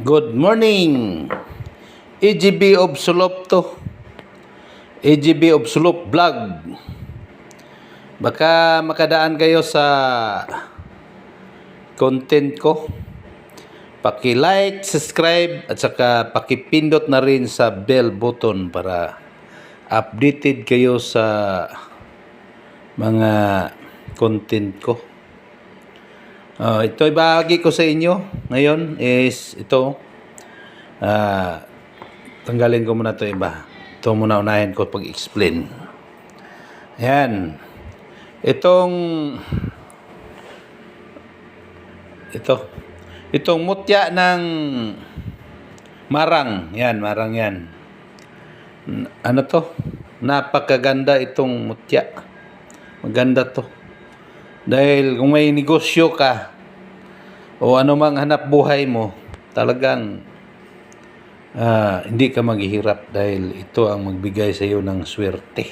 Good morning! AGB of Sulop to. AGB of Sulop Vlog. Baka makadaan kayo sa content ko. Paki-like, subscribe, at saka paki-pindot na rin sa bell button para updated kayo sa mga content ko. Ah, ito ibahagi ko sa inyo ngayon is ito. Ah, tanggalin ko muna ito iba. Ito muna unahin ko pag-explain. Ayan. Itong ito. Itong mutya ng marang. Yan, marang yan. Ano to? Napakaganda itong mutya. Maganda to. Dahil kung may negosyo ka o anumang hanap buhay mo, talagang ah, hindi ka maghihirap dahil ito ang magbigay sa iyo ng swerte.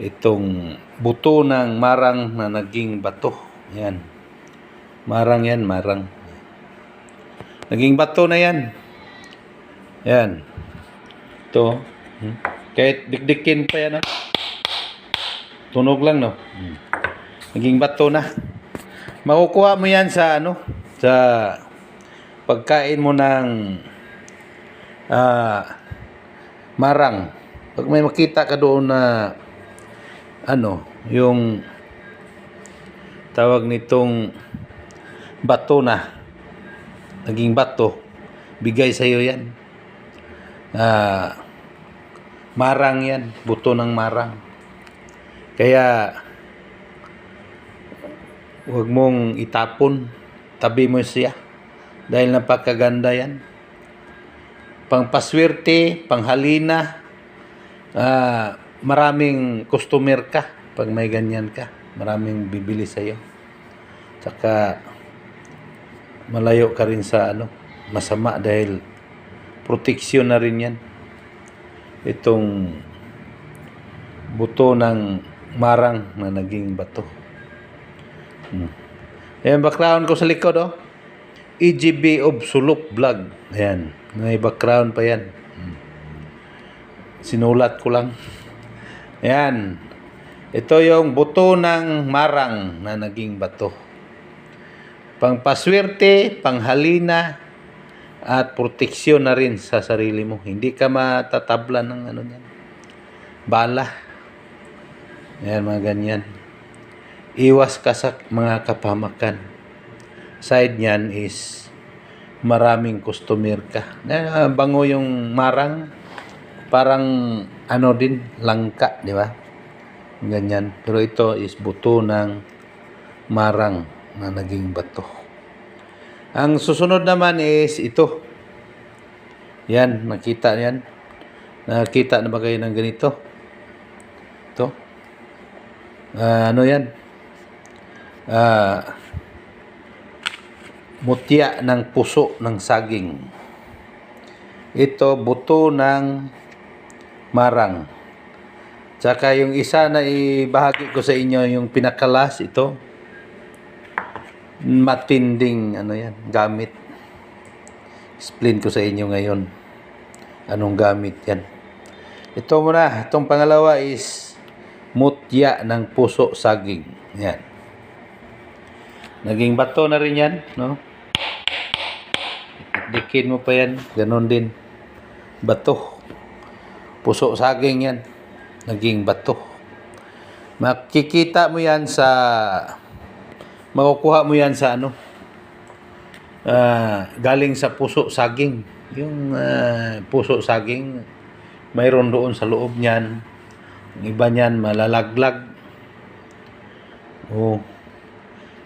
Itong buto ng marang na naging bato. Yan. Marang yan, marang. Naging bato na yan. Yan. Ito. Hmm. Kahit dikdikin pa yan. ah. Tunog lang, no? Hmm naging bato na. Makukuha mo yan sa ano, sa pagkain mo ng ah, marang. Pag may makita ka doon na ano, yung tawag nitong bato na, naging bato, bigay sa iyo yan. Ah, marang yan, buto ng marang. Kaya, huwag mong itapon. Tabi mo siya. Dahil napakaganda yan. Pangpaswerte, panghalina, ah, maraming customer ka pag may ganyan ka. Maraming bibili sa iyo. Tsaka malayo ka rin sa ano, masama dahil proteksyon na rin yan. Itong buto ng marang na naging bato. Hmm. Ayan, background ko sa likod, oh. EGB of Suluk Vlog. Ayan, may background pa yan. Sinulat ko lang. Ayan. Ito yung buto ng marang na naging bato. Pangpaswerte, panghalina, at proteksyon na rin sa sarili mo. Hindi ka matatabla ng ano yan. Bala. Ayan, mga ganyan. Iwas ka sa mga kapamakan. Side niyan is maraming customer ka. Na bango yung marang, parang ano din, langka, di ba? Ganyan. Pero ito is buto ng marang na naging bato. Ang susunod naman is ito. Yan, nakita yan. Nakita na ba kayo ng ganito? Ito. Ah, ano yan? Ah, mutya ng puso ng saging. Ito, buto ng marang. Tsaka yung isa na ibahagi ko sa inyo, yung pinakalas, ito. Matinding, ano yan, gamit. Explain ko sa inyo ngayon. Anong gamit yan. Ito muna, itong pangalawa is mutya ng puso saging. Yan. Naging bato na rin yan, no? Dikin mo pa yan, ganon din. Bato. Puso saging yan. Naging bato. Makikita mo yan sa makukuha mo yan sa ano? Ah, galing sa puso saging. Yung ah, puso saging mayroon doon sa loob niyan. Yung iba niyan malalaglag. Oh.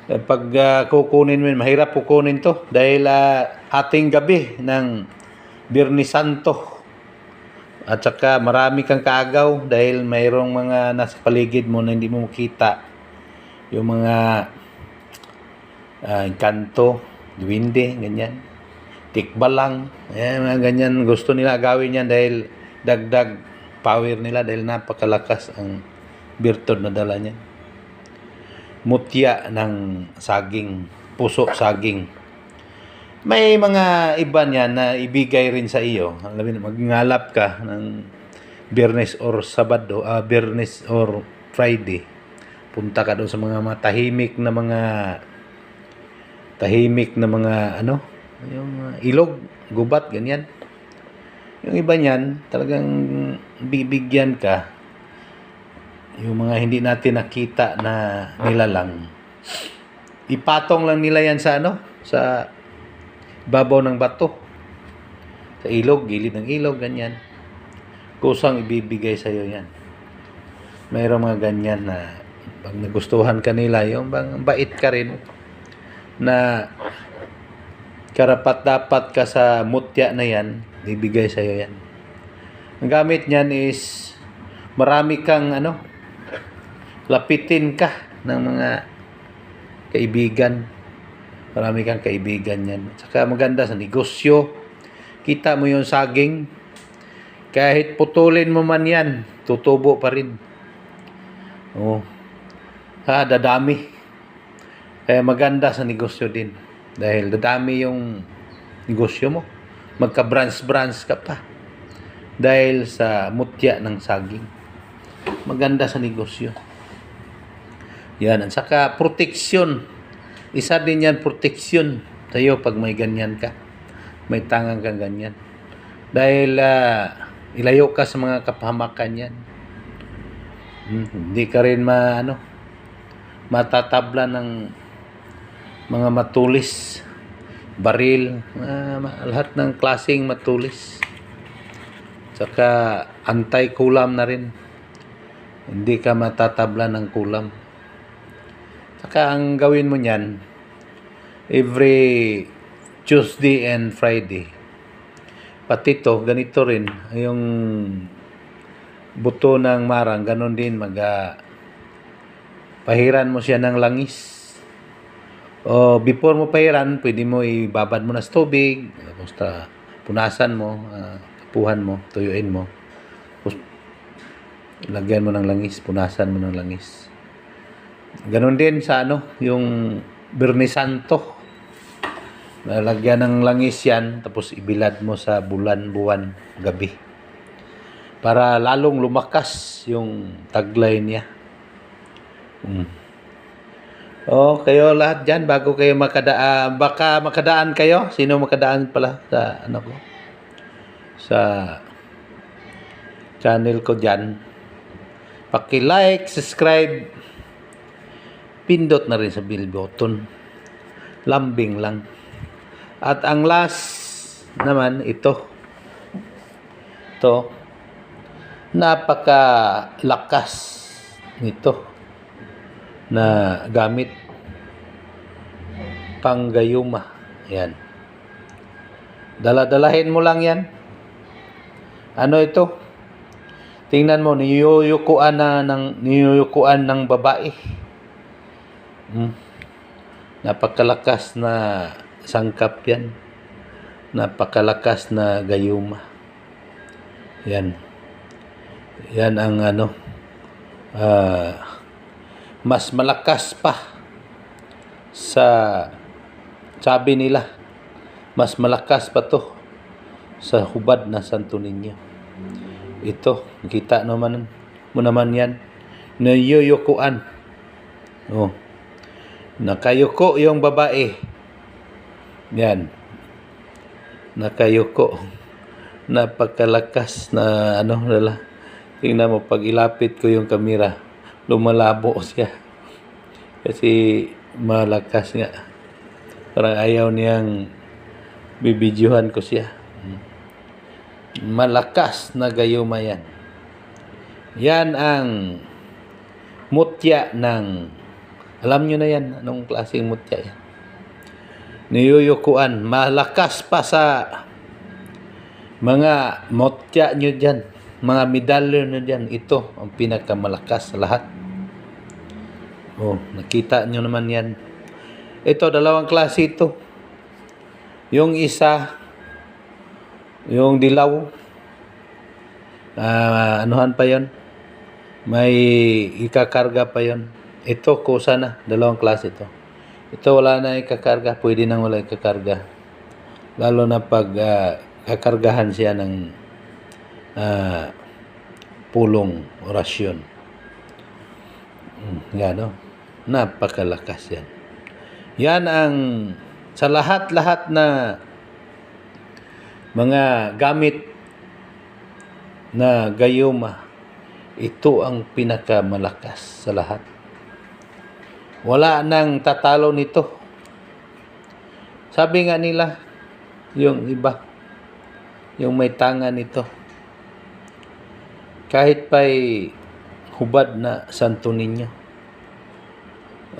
Eh, Pag ah, kukunin mo, mahirap kukunin to dahil ah, ating gabi ng Birni Santo. At saka marami kang kaagaw dahil mayroong mga nasa paligid mo na hindi mo makita. Yung mga ah, kanto, duwinde, ganyan. Tikbalang, ayan, mga ganyan. Gusto nila gawin yan dahil dagdag power nila dahil napakalakas ang birtod na dala niya. Mutya ng saging, puso saging. May mga iba niyan na ibigay rin sa iyo. Alam mo, magngalap ka ng Biyernes or Sabado, ah Biyernes or Friday. Punta ka doon sa mga matahimik na mga tahimik na mga ano, yung uh, ilog, gubat, ganyan. Yung iba niyan, talagang bibigyan ka yung mga hindi natin nakita na nilalang. Ipatong lang nila yan sa ano, sa babaw ng bato. Sa ilog, gilid ng ilog, ganyan. Kusang ibibigay sa iyo yan. Mayroong mga ganyan na pag nagustuhan ka nila, yung bang bait ka rin na karapat dapat ka sa mutya na yan, ibigay sa iyo yan. Ang gamit niyan is marami kang ano, lapitin ka ng mga kaibigan. Marami kang kaibigan yan. Saka maganda sa negosyo. Kita mo yung saging. Kahit putulin mo man yan, tutubo pa rin. Oh. Ha, dadami. Kaya maganda sa negosyo din. Dahil dadami yung negosyo mo. Magka-branch-branch ka pa. Dahil sa mutya ng saging. Maganda sa negosyo. Yan. At saka proteksyon. Isa din yan proteksyon sa'yo pag may ganyan ka. May tangang kang ganyan. Dahil ah, ilayo ka sa mga kapahamakan yan. Hmm, hindi ka rin ma, ano, matatabla ng mga matulis, baril, ma- lahat ng klaseng matulis. Saka anti-kulam na rin. Hindi ka matatabla ng kulam. Saka ang gawin mo niyan, every Tuesday and Friday. Pati to, ganito rin, yung buto ng marang, ganun din, mag, ah, pahiran mo siya ng langis. O before mo pahiran, pwede mo ibabad mo na sa tubig, tapos ta, punasan mo, tapuhan mo, tuyuin mo. Tapos, lagyan mo ng langis, punasan mo ng langis. Ganon din sa ano, yung Bernie Santo. Lalagyan ng langis yan, tapos ibilad mo sa bulan, buwan, gabi. Para lalong lumakas yung taglay niya. Mm. Oh, kayo lahat dyan, bago kayo makadaan, baka makadaan kayo. Sino makadaan pala sa ano ko? Sa channel ko dyan. Paki-like, subscribe, pindot na rin sa bell button. Lambing lang. At ang last naman, ito. Ito. Napakalakas nito na gamit panggayuma. Yan. Daladalahin mo lang yan. Ano ito? Tingnan mo, niyuyukuan na ng niyuyukuan ng babae. Hmm. Napakalakas na sangkap yan. Napakalakas na gayuma. Yan. Yan ang ano. ah mas malakas pa sa sabi nila. Mas malakas pa to sa hubad na Santo Niño. Ito, kita naman mo naman yan. Nayuyukuan. Oh. Nakayuko yung babae. Yan. Nakayuko. Napakalakas na ano nila. Tingnan mo, pag ilapit ko yung kamera, lumalabo siya. Kasi malakas nga. Parang ayaw niyang bibidyohan ko siya. Malakas na gayuma yan. Yan ang mutya ng alam nyo na yan, anong klaseng mutya yan. Niyuyukuan, malakas pa sa mga mutya nyo dyan, mga medalyo nyo dyan. Ito ang pinakamalakas sa lahat. Oh, nakita nyo naman yan. Ito, dalawang klase ito. Yung isa, yung dilaw, ah anuhan pa yon May ikakarga pa yon Ito, kusa na. Dalawang klase ito. Ito, wala na ikakarga. Pwede nang wala ikakarga. Lalo na pag ah, kakargahan siya ng ah, pulong orasyon. Mm, yan no? Napakalakas yan. Yan ang sa lahat-lahat na mga gamit na gayuma, ito ang pinakamalakas sa lahat. Wala nang tatalo nito. Sabi nga nila, yung iba, yung may tanga nito, kahit pa'y hubad na santo ninyo,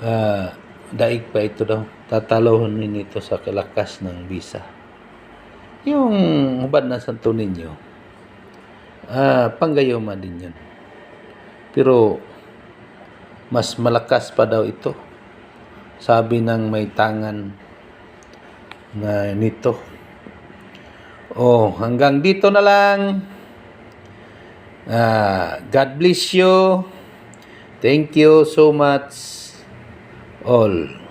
ah, daig pa ito daw, tatalohon nito sa kalakas ng bisa. Yung hubad na santo ninyo, ah, panggayoma din yun. Pero, mas malakas pa daw ito. Sabi ng may tangan na nito. Oh, hanggang dito na lang. Ah, God bless you. Thank you so much all.